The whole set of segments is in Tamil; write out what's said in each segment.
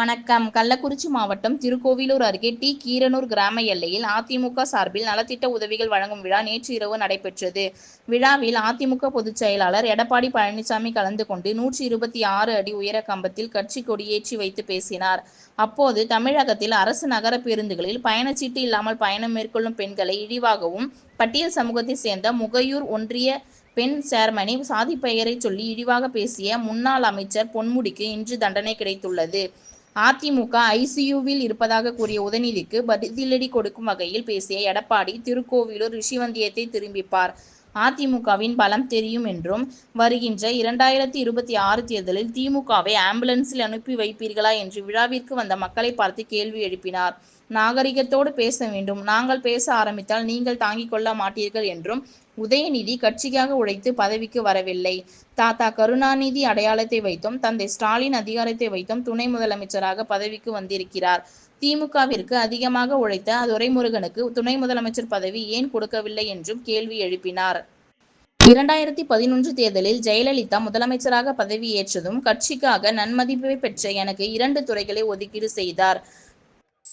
வணக்கம். கள்ளக்குறிச்சி மாவட்டம் திருக்கோவிலூர் அருகே டி. கீரனூர் கிராம எல்லையில் அதிமுக சார்பில் நலத்திட்ட உதவிகள் வழங்கும் விழா நேற்று இரவு நடைபெற்றது. விழாவில் அதிமுக பொதுச் செயலாளர் எடப்பாடி பழனிசாமி கலந்து கொண்டு நூற்றி இருபத்தி ஆறு அடி உயர கம்பத்தில் கட்சி கொடியேற்றி வைத்து பேசினார். அப்போது தமிழகத்தில் அரசு நகர பேருந்துகளில் பயணச்சீட்டு இல்லாமல் பயணம் மேற்கொள்ளும் பெண்களை இழிவாகவும் பட்டியல் சமூகத்தை சேர்ந்த முகையூர் ஒன்றிய பெண் சேர்மனி சாதி பெயரை சொல்லி இழிவாக பேசிய முன்னாள் அமைச்சர் பொன்முடிக்கு இன்று தண்டனை கிடைத்துள்ளது. அதிமுக ஐசியூவில் இருப்பதாக கூறிய உதயநிதிக்கு பதிலடி கொடுக்கும் வகையில் பேசிய எடப்பாடி திருக்கோவிலூர் ரிஷிவந்தியத்தை திரும்பிப்பார். அதிமுகவின் பலம் தெரியும் என்றும் வருகின்ற இரண்டாயிரத்தி இருபத்தி ஆறு தேர்தலில் திமுகவை ஆம்புலன்ஸில் அனுப்பி வைப்பீர்களா என்று விழாவிற்கு வந்த மக்களை பார்த்து கேள்வி எழுப்பினார். நாகரிகத்தோடு பேச வேண்டும். நாங்கள் பேச ஆரம்பித்தால் நீங்கள் தாங்கிக் கொள்ள மாட்டீர்கள் என்றும் உதயநிதி கட்சிக்காக உழைத்து பதவிக்கு வரவில்லை. தாத்தா கருணாநிதி அடையாளத்தை வைத்தும் தந்தை ஸ்டாலின் அதிகாரத்தை வைத்தும் துணை முதலமைச்சராக பதவிக்கு வந்திருக்கிறார். திமுகவிற்கு அதிகமாக உழைத்த துரைமுருகனுக்கு துணை முதலமைச்சர் பதவி ஏன் கொடுக்கவில்லை என்றும் கேள்வி எழுப்பினார். இரண்டாயிரத்தி பதினொன்று தேர்தலில் ஜெயலலிதா முதலமைச்சராக பதவியேற்றதும் கட்சிக்காக நன்மதிப்பை பெற்ற எனக்கு இரண்டு துறைகளை ஒதுக்கீடு செய்தார்.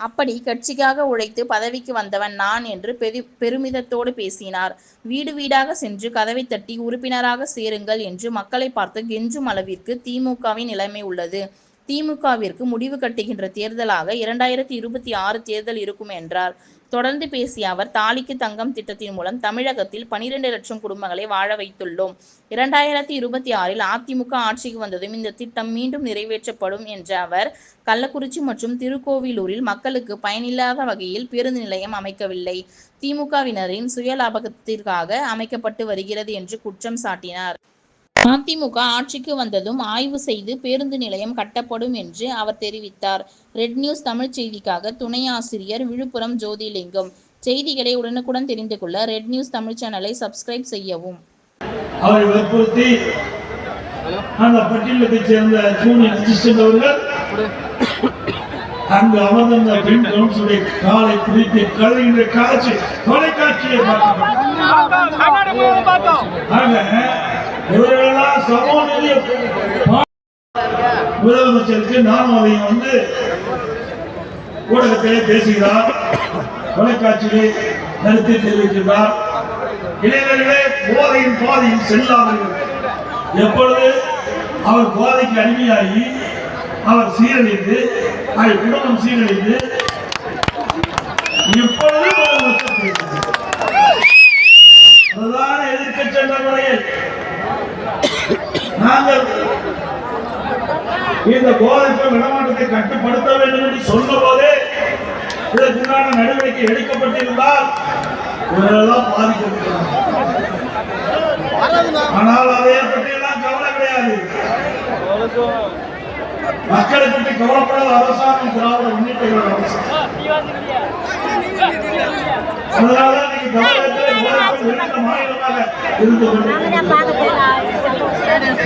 அப்படி கட்சிக்காக உழைத்து பதவிக்கு வந்தவன் நான் என்று பெரு பெருமிதத்தோடு பேசினார். வீடு வீடாக சென்று கதவை தட்டி உறுப்பினராக சேருங்கள் என்று மக்களை பார்த்து கெஞ்சும் அளவிற்கு திமுகவின் நிலைமை உள்ளது. திமுகவிற்கு முடிவு கட்டுகின்ற தேர்தலாக இரண்டாயிரத்தி இருபத்தி ஆறு தேர்தல் இருக்கும் என்றார். தொடர்ந்து பேசிய அவர் தாலிக்கு தங்கம் திட்டத்தின் மூலம் தமிழகத்தில் பனிரெண்டு லட்சம் குடும்பங்களை வாழ வைத்துள்ளோம். இரண்டாயிரத்தி இருபத்தி ஆறில் அதிமுக ஆட்சிக்கு வந்ததும் இந்த திட்டம் மீண்டும் நிறைவேற்றப்படும் என்ற அவர் கள்ளக்குறிச்சி மற்றும் திருக்கோவிலூரில் மக்களுக்கு பயனில்லாத வகையில் பேருந்து நிலையம் அமைக்கவில்லை. திமுகவினரின் சுய லாபகத்திற்காக அமைக்கப்பட்டு வருகிறது என்று குற்றம் சாட்டினார். அதிமுக ஆட்சிக்கு வந்ததும் ஆய்வு செய்து பேருந்து நிலையம் கட்டப்படும் என்று அவர் தெரிவித்தார். ரெட் நியூஸ் தமிழ் செய்திக்காக துணை ஆசிரியர் விழுப்புரம் ஜோதிலிங்கம். செய்திகளை உடனுக்குடன் தெரிந்து கொள்ள ரெட் நியூஸ் தமிழ் சேனலை சப்ஸ்கிரைப் செய்யவும். அவரை வற்புறுத்தி அந்த பட்டியலுக்கு சேர்ந்த ஜூனியர் அசிஸ்டன்ட் அவர்கள் அங்கு அமர்ந்திருந்த பெண் கவுன்சிலுடைய காலை பிடித்து கழுகின்ற காட்சி தொலைக்காட்சியை பார்த்தோம் ஆக இவர்களெல்லாம் சமூக முதலமைச்சருக்கு நானும் அதை வந்து ஊடகத்திலே பேசுகிறார். தொலைக்காட்சியிலே கருத்து தெரிவிக்கின்றார். இளைஞர்களே போதையின் பாதையில் செல்லாதவர்கள் எப்பொழுது அவர் போதைக்கு அடிமையாகி அவர் சீரழிந்து அவர் குடும்பம் சீரழிந்து இப்பொழுது முதலமைச்சர் பேசுகிறார். பிரதான எதிர்க்கட்சி என்ற முறையில் நாங்கள் இந்த போதைப்பு நடமாட்டத்தை கட்டுப்படுத்த வேண்டும் என்று சொன்ன போதே இதற்குண்டான நடவடிக்கை எடுக்கப்பட்டிருந்தால் இவரெல்லாம் பாதிக்கப்பட்டிருந்தார் ஆனால் அதை பற்றி எல்லாம் கவலை கிடையாது. மக்களை பற்றி கவலைப்படாத அரசாங்கம் திராவிட முன்னேற்ற கழக அதனால நீங்க தமிழகத்தில் மாநிலமாக இருந்து கொண்டிருக்கிறது.